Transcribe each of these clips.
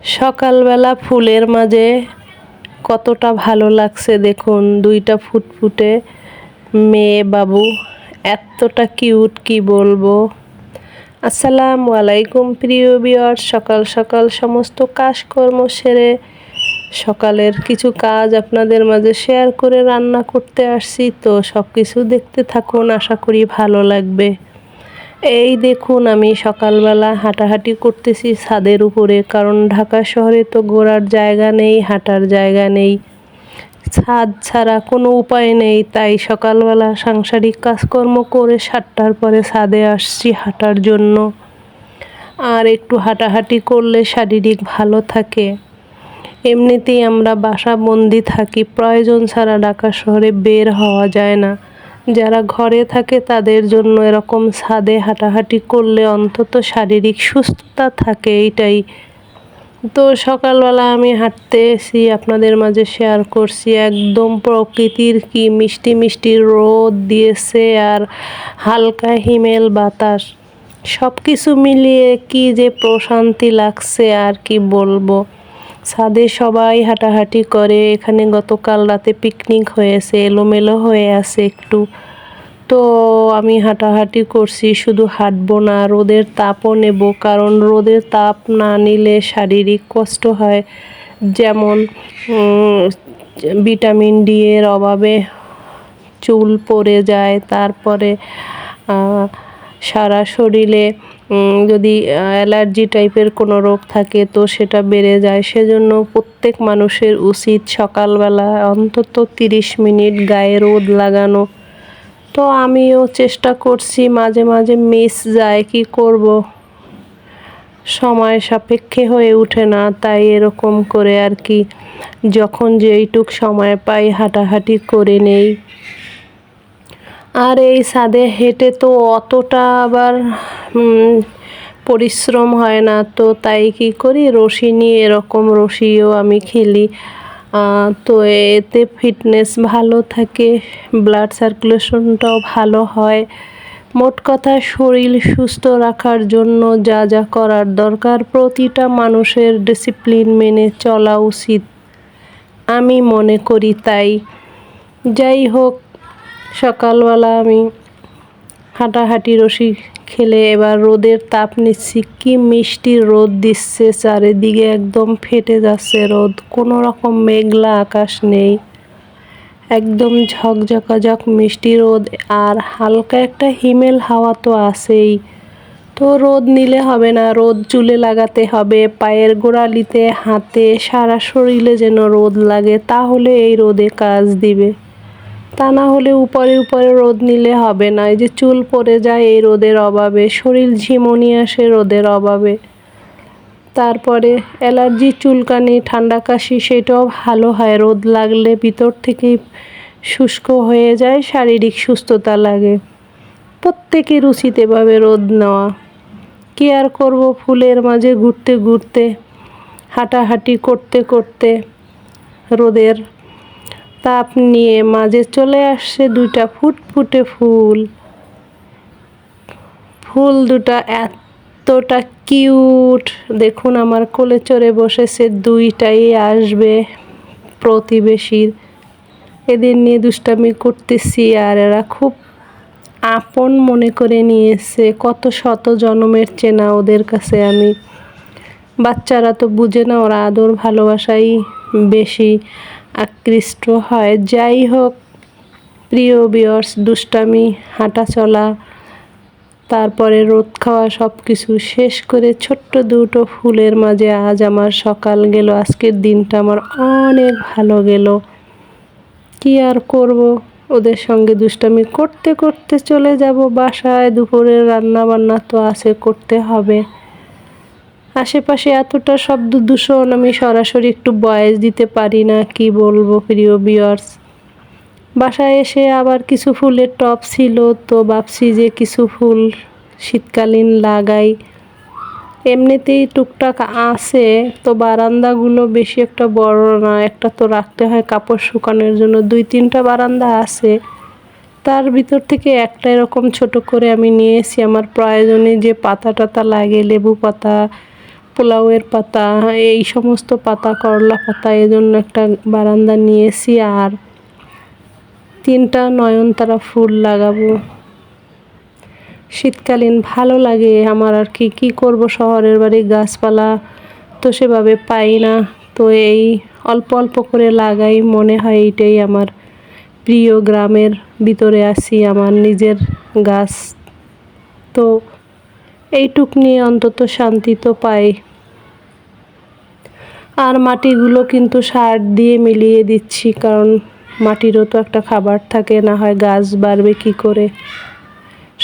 সকালবেলা ফুলের মাঝে কতটা ভালো লাগছে দেখুন, দুইটা ফুটফুটে মেয়ে বাবু, এতটা কিউট কি বলব। আসসালামু আলাইকুম প্রিয় বিয়ার সকাল সকাল সমস্ত কাজকর্ম সেরে সকালের কিছু কাজ আপনাদের মাঝে শেয়ার করে রান্না করতে আসছি, তো সব কিছু দেখতে থাকুন, আশা করি ভালো লাগবে। এই দেখুন, আমি সকালবেলা হাঁটাহাঁটি করতেছি ছাদের উপরে, কারণ ঢাকা শহরে তো ঘোরার জায়গা নেই, হাঁটার জায়গা নেই। ছাদ ছাড়া কোনো উপায় নেই, তাই সকালবেলা সাংসারিক কাজকর্ম করে সাতটার পরে ছাদে আসছি হাঁটার জন্য। আর একটু হাঁটাহাঁটি করলে শারীরিক ভালো থাকে। এমনিতেই আমরা বাসা বন্দি থাকি, প্রয়োজন ছাড়া ঢাকা শহরে বের হওয়া যায় না। যারা ঘরে থাকে তাদের জন্য এরকম ছাদে হাঁটাহাঁটি করলে অন্তত শারীরিক সুস্থতা থাকে এইটাই। তো সকালবেলা আমি হাঁটতে এসি আপনাদের মাঝে শেয়ার করছি। একদম প্রকৃতির কি মিষ্টি মিষ্টি রোদ দিয়েছে আর হালকা হিমেল বাতাস। সব কিছু মিলিয়ে কি যে প্রশান্তি লাগছে আর কি বলব। ছাদে সবাই হাঁটাহাঁটি করে। এখানে গতকাল রাতে পিকনিক হয়েছে, এলোমেলো হয়ে আছে একটু। তো আমি হাঁটাহাঁটি করছি, শুধু হাঁটবো না, রোদের তাপও নেব। কারণ রোদের তাপ না নিলে শারীরিক কষ্ট হয়। যেমন ভিটামিন ডি এর অভাবে চুল পড়ে যায়, তারপরে সারা শরীরে যদি অ্যালার্জি টাইপের কোনো রোগ থাকে তো সেটা বেড়ে যায়। সেজন্য প্রত্যেক মানুষের উচিত সকালবেলা অন্তত তিরিশ মিনিট গায়ে রোদ লাগানো। তো আমিও চেষ্টা করছি, মাঝে মাঝে মিস যায়, কি করব? সময় সাপেক্ষে হয়ে ওঠে না, তাই এরকম করে আর কি। যখন যেইটুক সময় পাই, হাঁটাহাঁটি করে নেই। আর এই ছাদে হেঁটে তো অতটা আবার পরিশ্রম হয় না। তো তাই কি করি? রশি নিয়ে এরকম রশিও আমি খেলি। তো এতে ফিটনেস ভালো থাকে, ব্লাড সার্কুলেশনটাও ভালো হয়। মোট কথা শরীর সুস্থ রাখার জন্য যা যা করার দরকার, প্রতিটা মানুষের ডিসিপ্লিন মেনে চলা উচিত। আমি মনে করি তাই। যাই হোক সকালবেলা আমি হাঁটাহাঁটি রশি খেলে এবার রোদের তাপ নিচ্ছি। কি মিষ্টি রোদ দিচ্ছে চারিদিকে, একদম ফেটে যাচ্ছে রোদ। কোনো রকম মেঘলা আকাশ নেই। একদম ঝকঝকাঝক মিষ্টি রোদ। আর হালকা একটা হিমেল হাওয়া তো আছেই। তো রোদ নিলে হবে না, রোদ চুলে লাগাতে হবে। পায়ের গোড়ালিতে হাতে সারা শরীরে যেন রোদ লাগে, তাহলে এই রোদে কাজ দিবে। তা না হলে উপরে উপরে রোদ নিলে হবে না। এই যে চুল পড়ে যায় এই রোদের অভাবে, শরীর ঝিমনি আসে রোদের অভাবে। তারপরে অ্যালার্জি, চুলকানি, ঠান্ডা কাশি, সেটাও ভালো হয়। রোদ লাগলে ভিতর থেকেই শুষ্ক হয়ে যায়, শারীরিক সুস্থতা লাগে। প্রত্যেকের উচিত এভাবে রোদ নেওয়া। কি আর করব? ফুলের মাঝে ঘুরতে ঘুরতে, হাঁটাহাঁটি করতে করতে রোদের তাপ নিয়ে মাঝে চলে আসছে দুইটা ফুটফুটে ফুল। ফুল দুটা এতটা কিউট। দেখুন আমার কোলে চড়ে বসেছে দুইটাই আসবে প্রতিবেশীর। এদের নিয়ে দুষ্টামি করতেছি আর এরা খুব আপন মনে করে নিয়েছে। কত শত জনমের চেনা ওদের কাছে আমি। বাচ্চারা তো বুঝে না, ওরা আদর ভালোবাসাই বেশি। আকৃষ্ট হয়। যাই হোক, প্রিয় বিয়র্স দুষ্টামি, হাঁটা চলা, তারপরে রোদ খাওয়া সব কিছু শেষ করে ছোট্ট দুটো ফুলের মাঝে আজ আমার সকাল গেল, আজকের দিনটা আমার অনেক ভালো গেল। কি আর করব? ওদের সঙ্গে দুষ্টামি করতে করতে চলে যাব বাসায়, দুপুরের রান্না বান্না তো আছে, করতে হবে। আশেপাশে এতটা শব্দ দূষণ, আমি সরাসরি একটু বয়স দিতে পারি না, কি বলব প্রিয় বিয়ার্স বাসায় এসে আবার কিছু ফুলের টপ ছিল, তো ভাবছি যে কিছু ফুল শীতকালীন লাগাই। এমনিতেই টুকটাক আছে, তো বারান্দাগুলো বেশি একটা বড় না, একটা তো রাখতে হয় কাপড় শুকানোর জন্য। দুই তিনটা বারান্দা আছে, তার ভিতর থেকে একটা এরকম ছোট করে আমি নিয়েছি। আমার প্রয়োজনে যে পাতা টাতা লাগে, লেবু পাতা পোলাওয়ের পাতা, এই সমস্ত পাতা, করলা পাতা এই জন্য একটা বারান্দা নিয়েছি আর তিনটা নয়নতারা ফুল লাগাবো। শীতকালীন ভালো লাগে আমার আর কি, কী করব শহরের বাড়ি, গাছপালা তো সেভাবে পাই না, তো এই অল্প অল্প করে লাগাই মনে হয় এইটাই আমার প্রিয় গ্রামের ভিতরে আছি আমার নিজের গাছ। তো এইটুক নিয়ে অন্তত শান্তি তো পাই। আর মাটিগুলো কিন্তু সার দিয়ে মিলিয়ে দিচ্ছি, কারণ মাটিরও তো একটা খাবার থাকে, না হয় গাছ বাড়বে কি করে?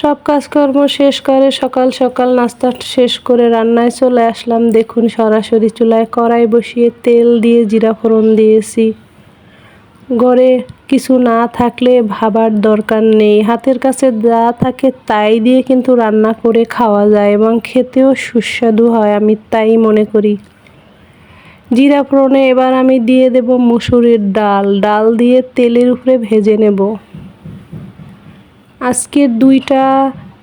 সব কাজকর্ম শেষ করে সকাল সকাল নাস্তা শেষ করে রান্নায় চলে আসলাম। দেখুন সরাসরি চুলায় কড়াই বসিয়ে তেল দিয়ে জিরা ফোড়ন দিয়েছি। ঘরে কিছু না থাকলে ভাবার দরকার নেই। হাতের কাছে যা থাকে তাই দিয়ে কিন্তু রান্না করে খাওয়া যায় এবং খেতেও সুস্বাদু হয়, আমি তাই মনে করি। জিরা ফোড়নে এবার আমি দিয়ে দেব মুসুরির ডাল। ডাল দিয়ে তেলের উপরে ভেজে নেব। আজকের দুইটা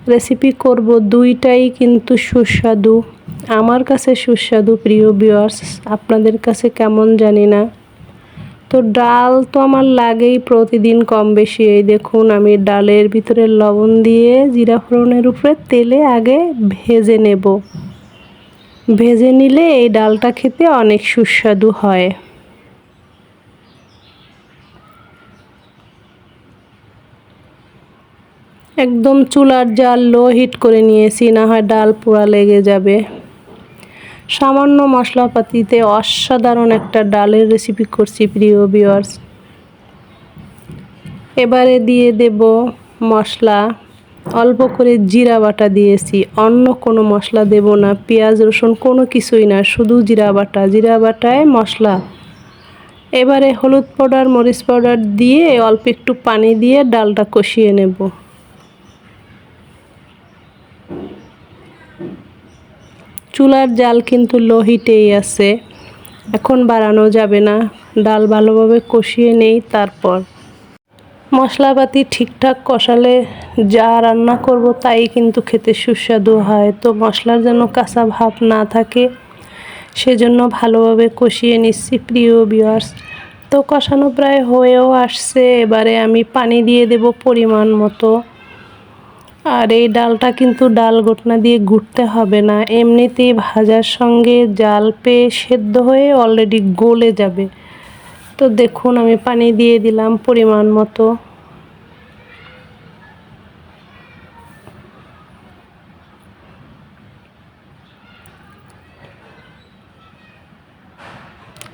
রেসিপি করব। দুইটাই কিন্তু সুস্বাদু। আমার কাছে সুস্বাদু, প্রিয় বিয়ার্স আপনাদের কাছে কেমন জানি না। তো ডাল তো আমার লাগেই প্রতিদিন কম বেশি এই দেখুন, আমি ডালের ভিতরে লবণ দিয়ে জিরা ফোড়নের উপরে তেলে আগে ভেজে নেব। ভেজে নিলে এই ডালটা খেতে অনেক সুস্বাদু হয়। একদম চুলার জাল লো হিট করে নিয়েছি, না হয় ডাল পোড়া লেগে যাবে। সামান্য মশলাপাতিতে অসাধারণ একটা ডালের রেসিপি করছি প্রিয় বিয়ার্স এবারে দিয়ে দেব মশলা। অল্প করে জিরা বাটা দিয়েছি। অন্য কোনো মশলা দেব না, পেঁয়াজ, রসুন, কোনো কিছুই না, শুধু জিরা বাটা। জিরা বাটায় মশলা। এবারে হলুদ পাউডার, মরিচ পাউডার দিয়ে অল্প একটু পানি দিয়ে ডালটা কষিয়ে নেব। চুলার জাল কিন্তু লোহিটেই আছে। এখন বাড়ানো যাবে না। ডাল ভালোভাবে কষিয়ে নেই, তারপর মশলাপাতি ঠিকঠাক কষালে যা রান্না করব তাই কিন্তু খেতে সুস্বাদু হয়। তো মশলার যেন কাঁচা ভাব না থাকে, সেজন্য ভালোভাবে কষিয়ে নিচ্ছি প্রিয় বিয়ার্স তো কষানো প্রায় হয়েও আসছে, এবারে আমি পানি দিয়ে দেব পরিমাণ মতো। আর এই ডালটা কিন্তু ডাল ঘটনা দিয়ে ঘুরতে হবে না, এমনিতেই ভাজার সঙ্গে জাল পেয়ে সেদ্ধ হয়ে অলরেডি গলে যাবে। তো দেখুন, আমি পানি দিয়ে দিলাম পরিমাণ মতো।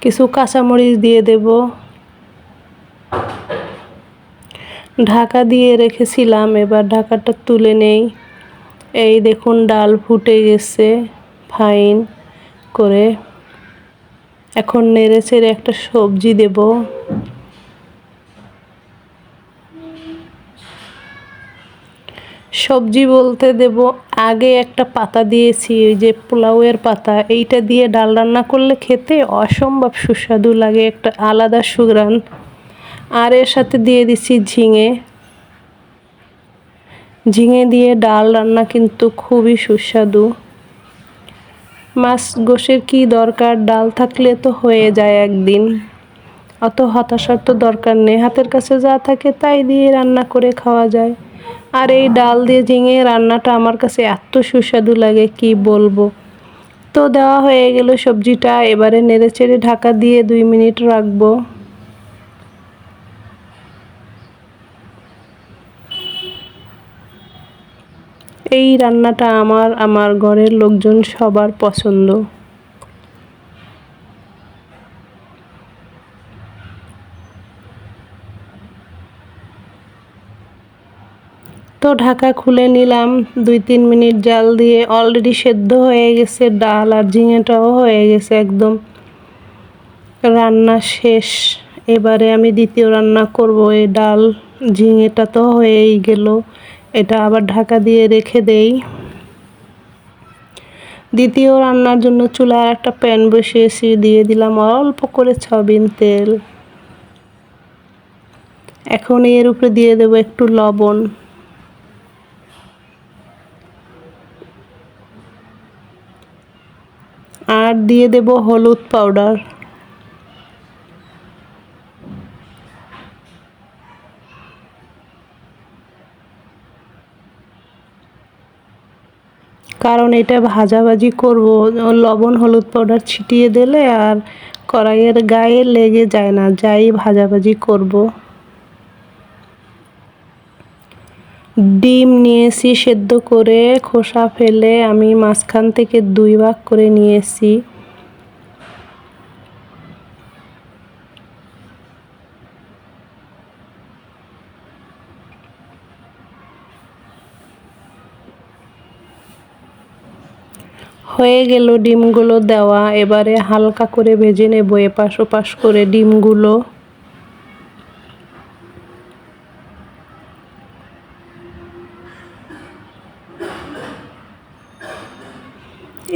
কিছু কাঁচামরিচ দিয়ে দেব। ঢাকা দিয়ে রেখেছিলাম, এবার ঢাকাটা তুলে নেই। এই দেখুন, ডাল ফুটে গেছে ফাইন করে। এখন নেড়ে চেড়ে একটা সবজি দেব। সবজি বলতে দেব, আগে একটা পাতা দিয়েছি ওই যে পোলাওয়ের পাতা, এইটা দিয়ে ডাল রান্না করলে খেতে অসম্ভব সুস্বাদু লাগে, একটা আলাদা সুগ্রান আর এর সাথে দিয়ে দিচ্ছি ঝিঙে। ঝিঙে দিয়ে ডাল রান্না কিন্তু খুবই সুস্বাদু। মাছ গোষের কি দরকার? ডাল থাকলে তো হয়ে যায় একদিন। অত হতাশার তো দরকার নেই। হাতের কাছে যা থাকে তাই দিয়ে রান্না করে খাওয়া যায়। আর এই ডাল দিয়ে ঝিঙে রান্নাটা আমার কাছে এত সুস্বাদু লাগে, কি বলব? তো দেওয়া হয়ে গেল সবজিটা। এবারে নেড়ে চেড়ে ঢাকা দিয়ে দুই মিনিট রাখব। এই রান্নাটা আমার আমার ঘরের লোকজন সবার পছন্দ। তো ঢাকা খুলে নিলাম, দুই তিন মিনিট জাল দিয়ে অলরেডি সেদ্ধ হয়ে গেছে, ডাল আর ঝিঙেটাও হয়ে গেছে একদম। রান্না শেষ। এবারে আমি দ্বিতীয় রান্না করব, এই ডাল, ঝিঙেটা তো হয়েই গেল। এটা আবার ঢাকা দিয়ে রেখে দেই। দ্বিতীয় রান্নার জন্য চুলায় একটা প্যান বসিয়েছি, দিয়ে দিলাম অল্প করে ছবিন তেল। এখন এর উপরে দিয়ে দেবো একটু লবণ। আর দিয়ে দেব হলুদ পাউডার। কারণ এটা ভাজাভাজি করব। লবণ, হলুদ পাউডার ছিটিয়ে দিলে আর কড়াইয়ের গায়ে লেগে যায় না, যাই ভাজাভাজি করব। ডিম নিয়েছি সেদ্ধ করে, খোসা ফেলে আমি মাঝখান থেকে দুই ভাগ করে নিয়েছি। হয়ে গেল ডিমগুলো দেওয়া। এবারে হালকা করে ভেজে নেব, এপাশ ওপাশ করে ডিমগুলো।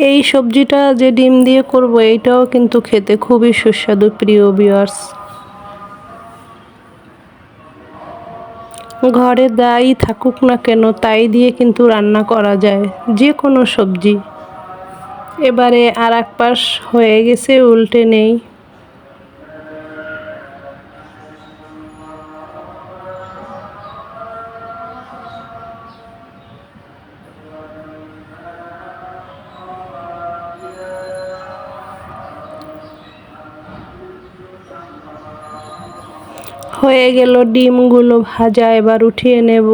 এই সবজিটা যে ডিম দিয়ে করব, এইটাও কিন্তু খেতে খুবই সুস্বাদু, প্রিয় বিয়ার্স ঘরে দাই থাকুক না কেন, তাই দিয়ে কিন্তু রান্না করা যায়, যে কোনো সবজি। এবারে আর এক পাশ হয়ে গেছে, উল্টে নেই। হয়ে গেল ডিমগুলো ভাজা, এবার উঠিয়ে নেব।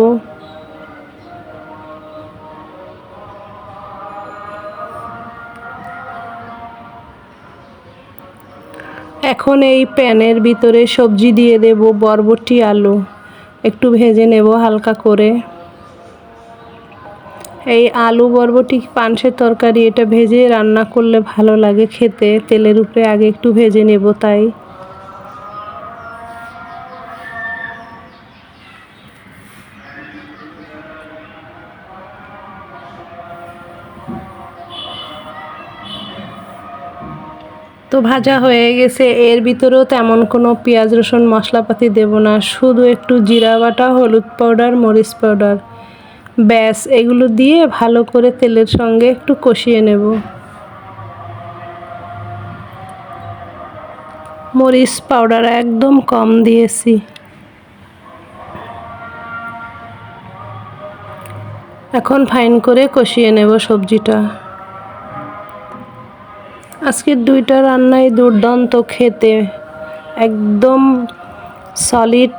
এখন এই প্যানের ভিতরে সবজি দিয়ে দেব বরবটি, আলু। একটু ভেজে নেব হালকা করে। এই আলু বরবটি পানসের তরকারি, এটা ভেজে রান্না করলে ভালো লাগে খেতে। তেলের উপরে আগে একটু ভেজে নেব তাই। তো ভাজা হয়ে গেছে। এর ভিতরেও তেমন কোনো পেঁয়াজ, রসুন, মশলাপাতি দেব না। শুধু একটু জিরা বাটা, হলুদ পাউডার মরিচ পাউডার ব্যাস, এগুলো দিয়ে ভালো করে তেলের সঙ্গে একটু কষিয়ে নেব। মরিচ পাউডার একদম কম দিয়েছি। এখন ফাইন করে কষিয়ে নেব সবজিটা। আজকের দুইটা রান্নাই দুর্দান্ত খেতে। একদম সলিড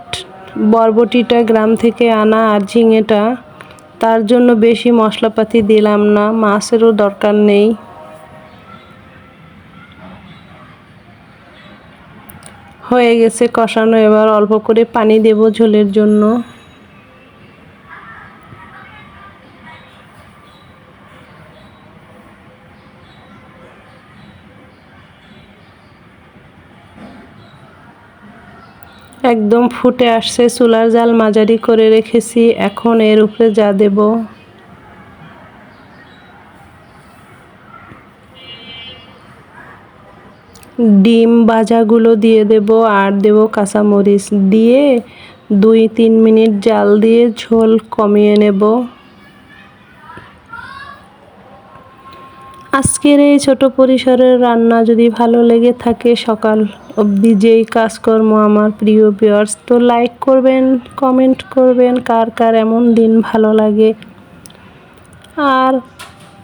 বরবটিটা গ্রাম থেকে আনা আর ঝিঙেটা। তার জন্য বেশি মশলাপাতি দিলাম না, মাছেরও দরকার নেই। হয়ে গেছে কষানো, এবার অল্প করে পানি দেব ঝোলের জন্য। একদম ফুটে আসছে, চুলার জাল মাঝারি করে রেখেছি, এখন এর উপরে যা দেব। ডিম ভাজাগুলো দিয়ে দেব, আর দেব কাঁচামরিচ দিয়ে দুই তিন মিনিট জাল দিয়ে ঝোল কমিয়ে নেব। আজকের এই ছোট পরিসরের রান্না যদি ভালো লেগে থাকে সকাল অবধি যেই কাজকর্ম আমার প্রিয় ভিউয়ার্স তো লাইক করবেন কমেন্ট করবেন কার কার এমন দিন ভালো লাগে। আর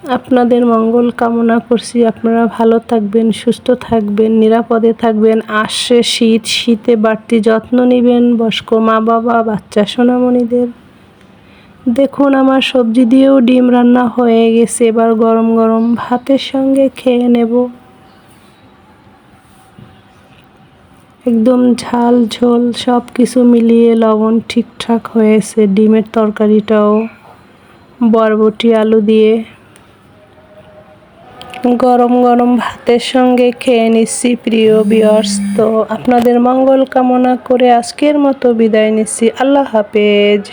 আপনাদের মঙ্গল কামনা করছি। আপনারা ভালো থাকবেন, সুস্থ থাকবেন, নিরাপদে থাকবেন। আসছে শীত, শীতে বাড়তি যত্ন নেবেন। বয়স্ক মা বাবা বাচ্চা, সোনামণিদের। দেখুন, আমার সবজি দিয়েও ডিম রান্না হয়ে গেছে। এবার গরম গরম ভাতের সঙ্গে খেয়ে নেব। একদম ঝাল ঝোল সব কিছু মিলিয়ে লবণ ঠিকঠাক হয়েছে। ডিমের তরকারিটাও, বরবটি, আলু দিয়ে। গরম গরম ভাতের সঙ্গে খেয়ে নিচ্ছি প্রিয় বিয়ার্স তো আপনাদের মঙ্গল কামনা করে আজকের মতো বিদায় নিচ্ছি। আল্লাহ হাফেজ।